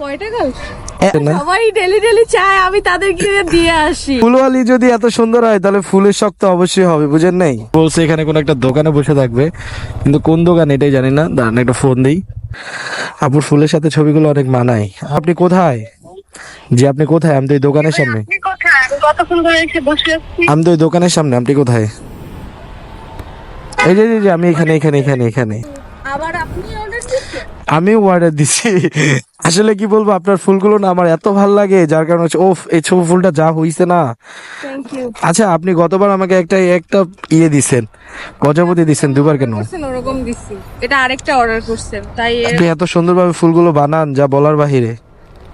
কয়টা গাল সবাই ডেলি ডেলি চায় আমি তাদেরকে দিয়ে আসি। ফুলওয়ালি যদি এত সুন্দর হয় তাহলে ফুলের শখ তো অবশ্যই হবে বুঝেন নাই? বলছে এখানে কোন একটা দোকানে বসে থাকবে কিন্তু কোন দোকান এটাই জানি না। দাঁড়ান একটা ফোন দিই। আপুর ফুলের সাথে ছবিগুলো অনেক মানায়। আপনি কোথায়? জি আপনি কোথায়? আমি তো এই দোকানের সামনে। আমি তো ওই দোকানের সামনে আপনি কোথায়? এই যে এই যে আমি এখানে এখানে এখানে এখানে আবার আপনি অর্ডার দিচ্ছেন আমি অর্ডার দিছি। আসলে কি বলব আপনার ফুলগুলো না আমার এত ভালো লাগে যার কারণে হচ্ছে ওফ এই ছবি ফুলটা যা হইছে না। আচ্ছা আপনি গতবার আমাকে একটা একটা ইয়ে দিছেন প্রজাপতি দিছেন দুবার কেন? ওরকম দিছি। এটা আরেকটা অর্ডার করছেন তাই আপনি এত সুন্দরভাবে ফুলগুলো বানান যা বলার বাহিরে।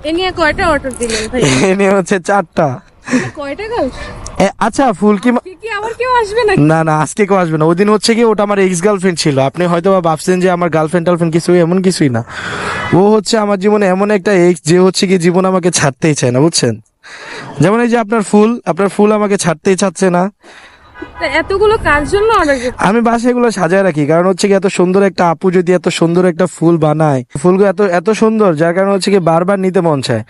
এ নিয়ে কয়টা অর্ডার দিলেন ভাই এ নিয়ে হচ্ছে চারটা। কয়টা এ, আচ্ছা ফুল কি না না আজকে কেউ আসবে না। ওই দিন হচ্ছে কি ওটা আমার এক্স গার্লফ্রেন্ড ছিল। আপনি হয়তো বা ভাবছেন যে আমার গার্লফ্রেন্ড টার্লফ্রেন্ড কিছু এমন কিছুই না। ও হচ্ছে আমার জীবনে এমন একটা এক্স যে হচ্ছে কি জীবন আমাকে ছাড়তেই চায় না বুঝছেন? যেমন এই যে আপনার ফুল আপনার ফুল আমাকে ছাড়তেই চাচ্ছে না। এতগুলো কার জন্য অর্ডার আমি বাসায় এগুলো সাজায় রাখি কারণ হচ্ছে কি এত সুন্দর একটা আপু যদি এত সুন্দর একটা ফুল বানায় ফুলগুলো এত এত সুন্দর যার কারণে হচ্ছে কি বারবার নিতে মন চায়।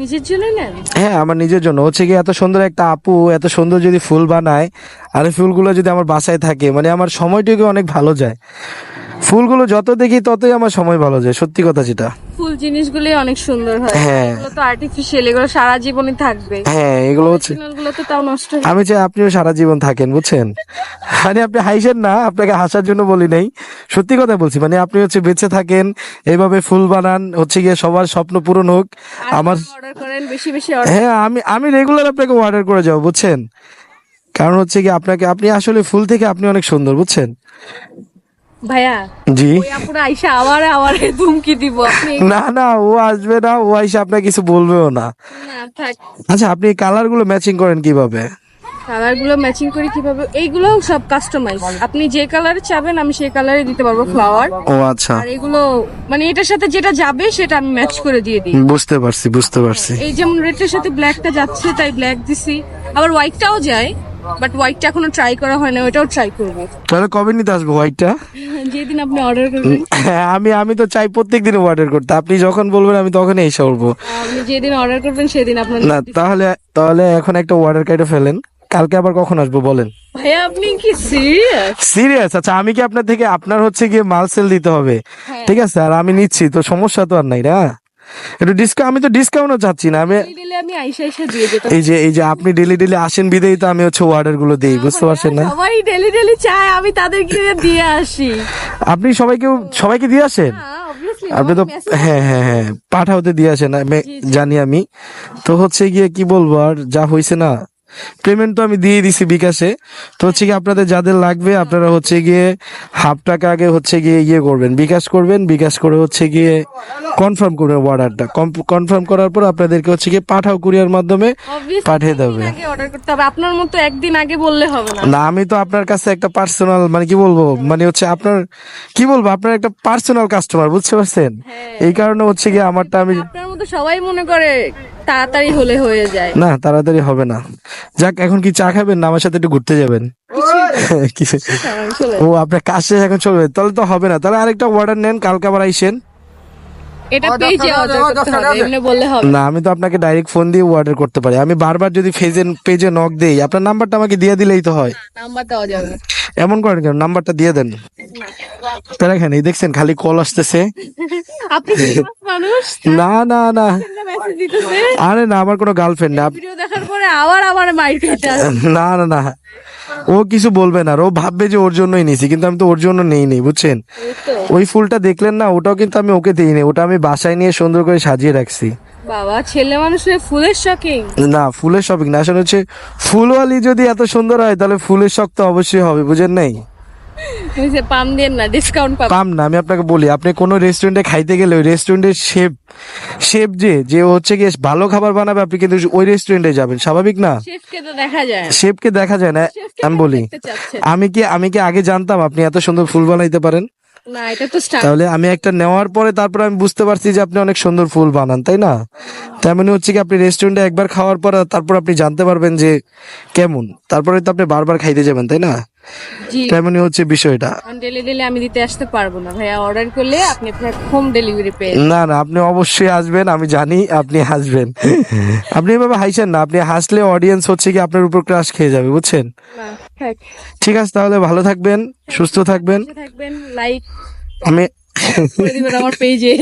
নিজের জন্য না হ্যাঁ আমার নিজের জন্য। হচ্ছে কি এত সুন্দর একটা আপু এত সুন্দর যদি ফুল বানায় আর ফুলগুলো যদি আমার বাসায় থাকে মানে আমার সময়টুকু অনেক ভালো যায়। ফুলগুলো যত দেখি ততই আমার সময় ভালো যায় সত্যি কথা যেটা। ফুল জিনিসগুলি অনেক সুন্দর হয়। হ্যাঁ। এগুলো তো আর্টিফিশিয়াল এগুলো সারা জীবনই থাকবে। হ্যাঁ এগুলো হচ্ছে গুলো তো তাও নষ্ট আমি চাই আপনিও সারা জীবন থাকেন বুঝছেন? মানে আপনি হাসেন না আপনাকে হাসার জন্য বলি নাই। সত্যি কথা বলছি মানে আপনি হচ্ছে বেঁচে থাকেন এইভাবে ফুল বানান হচ্ছে গিয়ে সবার স্বপ্ন পূরণ হোক। আমার অর্ডার করেন বেশি বেশি হ্যাঁ আমি আমি রেগুলার আপনাকে অর্ডার করে যাব বুঝছেন? কারণ হচ্ছে কি আপনাকে আপনি আসলে ফুল থেকে আপনি অনেক সুন্দর বুঝছেন? ভাইয়া জি। ওই আপুরা আইসা আবার আবার ধুমকি দিব। আপনি না না ও আসবে না ও আইসা আপনাকে কিছু বলবেও না। না আচ্ছা আপনি কালারগুলো ম্যাচিং করেন কীভাবে? কালারগুলো ম্যাচিং করে কীভাবে? এইগুলো সব কাস্টমাইজ আপনি যে কালারে চাবেন আমি সেই কালারে দিতে পারব ফ্লাওয়ার ও আচ্ছা। আর এগুলো মানে এটার সাথে যেটা যাবে সেটা আমি ম্যাচ করে দিয়ে দিই। বুঝতে পারছি বুঝতে পারছি। এই যেমন রেডের সাথে ব্ল্যাকটা যাচ্ছে তাই ব্ল্যাক দিছি। আবার হোয়াইটটাও যায়। বাট হোয়াইটটা এখনও ট্রাই করা হয় না ওটাও ট্রাই করব। তাহলে কবে নিতে আসব হোয়াইটটা যেদিন আপনি অর্ডার করবেন। হ্যাঁ আমি আমি তো চাই প্রত্যেক দিন অর্ডার করতে। আপনি যখন বলবেন আমি তখন এসে উঠবো। আপনি যেদিন অর্ডার করবেন সেদিন আপনার না তাহলে তাহলে এখন একটা অর্ডার কেটে ফেলেন। কালকে আবার কখন আসব বলেন। ভাইয়া আপনি কি সিরিয়াস সিরিয়াস আচ্ছা আমি কি আপনার থেকে আপনার হচ্ছে গিয়ে মাল সেল দিতে হবে? ঠিক আছে আর আমি নিচ্ছি তো সমস্যা তো আর নাই না? একটু ডিসকাউন্ট আমি তো ডিসকাউন্টও চাচ্ছি না আমি এই যে এই যে আপনি ডেলি ডেলি আসেন বিদেই তো আমি হচ্ছে অর্ডারগুলো দিই বুঝতে পারছেন না? সবাই ডেলি ডেলি চায় আমি তাদেরকে দিয়ে আসি। আপনি সবাইকে সবাইকে দিয়ে আসেন? হ্যাঁ আপনি তো হ্যাঁ হ্যাঁ হ্যাঁ পাঠাওতে দিয়ে আসেন আমি জানি আমি। তো হচ্ছে গিয়ে কি বলব আর যা হয়েছে না পেমেন্ট তো আমি দিয়ে দিছি বিকাশে। তো হচ্ছে কি আপনাদের যাদের লাগবে আপনারা হচ্ছে গিয়ে হাফ টাকা আগে হচ্ছে গিয়ে ইয়ে করবেন। বিকাশ করবেন বিকাশ করে হচ্ছে গিয়ে কনফার্ম করবেন অর্ডারটা কনফার্ম করার পর আপনাদেরকে হচ্ছে গিয়ে পাঠাও কুরিয়ার মাধ্যমে পাঠিয়ে দেবে। অর্ডার করতে হবে। আপনার মতো একদিন আগে বললে হবে না। না আমি তো আপনার কাছে একটা পার্সোনাল মানে কি বলব? মানে হচ্ছে আপনার কি বলব? আপনার একটা পার্সোনাল কাস্টমার বুঝতে পারছেন? এই কারণে হচ্ছে গিয়ে আমারটা আমি আপনার মতো সবাই মনে করে তাড়াতাড়ি হলে হয়ে যায়। না তাড়াতাড়ি হবে না। যাক এখন কি চা খাবেন না আমার সাথে একটু ঘুরতে যাবেন? ও আপনার কাজ শেষ এখন চলবে। তাহলে তো হবে না। তাহলে আরেকটা অর্ডার নেন কালকে আবার আইসেন। এটা পেজে অর্ডার করতে হবে এমনি বললে হবে। না আমি তো আপনাকে ডাইরেক্ট ফোন দিয়ে অর্ডার করতে পারি। আমি বারবার যদি পেজে পেজে নক দেই আপনার নাম্বারটা আমাকে দিয়ে দিলেই তো হয়। নাম্বার দেওয়া যাবে এমন করেন কেন? নাম্বারটা দিয়ে দেন। তারা এখানে দেখছেন খালি কল আসতেছে। আপনি মানুষ? না না না। আরে না আমার কোনো গার্লফ্রেন্ড না। ভিডিও দেখার পরে আবার আবার মাইর না না না। ও কিছু বলবে না। ও ভাববে যে ওর জন্যই নিছি কিন্তু আমি তো ওর জন্য নেই নি বুঝছেন? ওই ফুলটা দেখলেন না ওটাও কিন্তু আমি ওকে দিইনি। ওটা আমি বাসায় নিয়ে সুন্দর করে সাজিয়ে রাখছি। বাবা ছেলে মানুষের ফুলের শকিং না ফুলের শপিং না। আসলে হচ্ছে ফুলওয়ালি যদি এত সুন্দর হয় তাহলে ফুলের শখ তো অবশ্যই হবে বুঝেন নাই? পাম দেন না ডিসকাউন্ট পাবেন পাম না আমি আপনাকে বলি আপনি কোনো রেস্টুরেন্টে খাইতে গেলে ওই রেস্টুরেন্টের শেফ শেফ যে যে হচ্ছে গিয়ে ভালো খাবার বানাবে আপনি কিন্তু ওই রেস্টুরেন্টে যাবেন স্বাভাবিক না? শেফকে তো দেখা যায়। না। শেফকে দেখা যায় না আমি বলি আমি কি আমি কি আগে জানতাম আপনি এত সুন্দর ফুল বানাইতে পারেন? না এটা তো তাহলে আমি একটা নেওয়ার পরে তারপর আমি বুঝতে পারছি যে আপনি অনেক সুন্দর ফুল বানান তাই না? তেমনি হচ্ছে কি আপনি রেস্টুরেন্টে একবার খাওয়ার পর তারপর আপনি জানতে পারবেন যে কেমন। তারপরে তো আপনি বারবার খাইতে যাবেন তাই না? তেমনি হচ্ছে বিষয়টা। ডেলি ডেলি আমি দিতে আসতে পারব না। ভাইয়া অর্ডার করলে আপনি আপনার হোম ডেলিভারি পেয়ে না না আপনি অবশ্যই আসবেন আমি জানি আপনি হাসবেন আপনি এভাবে হাসেন না আপনি হাসলে অডিয়েন্স হচ্ছে কি আপনার উপর ক্রাশ খেয়ে যাবে বুঝছেন? ঠিক আছে তাহলে ভালো থাকবেন সুস্থ থাকবেন। থাকবেন লাইক আমি আমার পেজে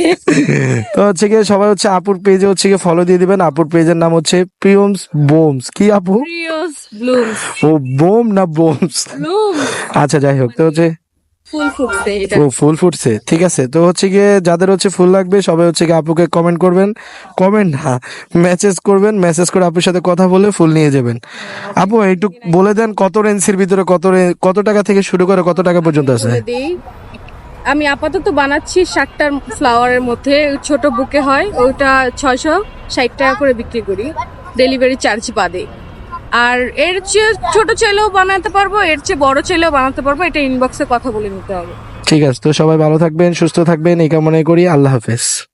তো হচ্ছে গিয়ে সবাই হচ্ছে আপুর পেজে হচ্ছে গিয়ে ফলো দিয়ে দিবেন। আপুর পেজের নাম হচ্ছে প্রিয়মস বোমস কি আপু? ও বোম না বোমস আচ্ছা যাই হোক তো হচ্ছে ও ফুল ফুটছে। ঠিক আছে তো হচ্ছে গিয়ে যাদের হচ্ছে ফুল লাগবে সবাই হচ্ছে গিয়ে আপুকে কমেন্ট করবেন। কমেন্ট না মেসেজ করবেন মেসেজ করে আপুর সাথে কথা বলে ফুল নিয়ে যাবেন। আপু একটু বলে দেন কত রেঞ্জের ভিতরে কত কত টাকা থেকে শুরু করে কত টাকা পর্যন্ত আছে? আমি আপাতত বানাচ্ছি ষাটটার ফ্লাওয়ারের মধ্যে। ছোট বুকে হয় ওইটা ছয়শো ষাট টাকা করে বিক্রি করি। ডেলিভারি চার্জ বাদে। আর এর চেয়ে ছোট ছেলেও বানাতে পারব, এর চেয়ে বড় ছেলেও বানাতে পারব, এটা ইনবক্সে কথা বলে নিতে হবে। ঠিক আছে, তো সবাই ভালো থাকবেন, সুস্থ থাকবেন, এই কামনাই করি, আল্লাহ হাফেজ।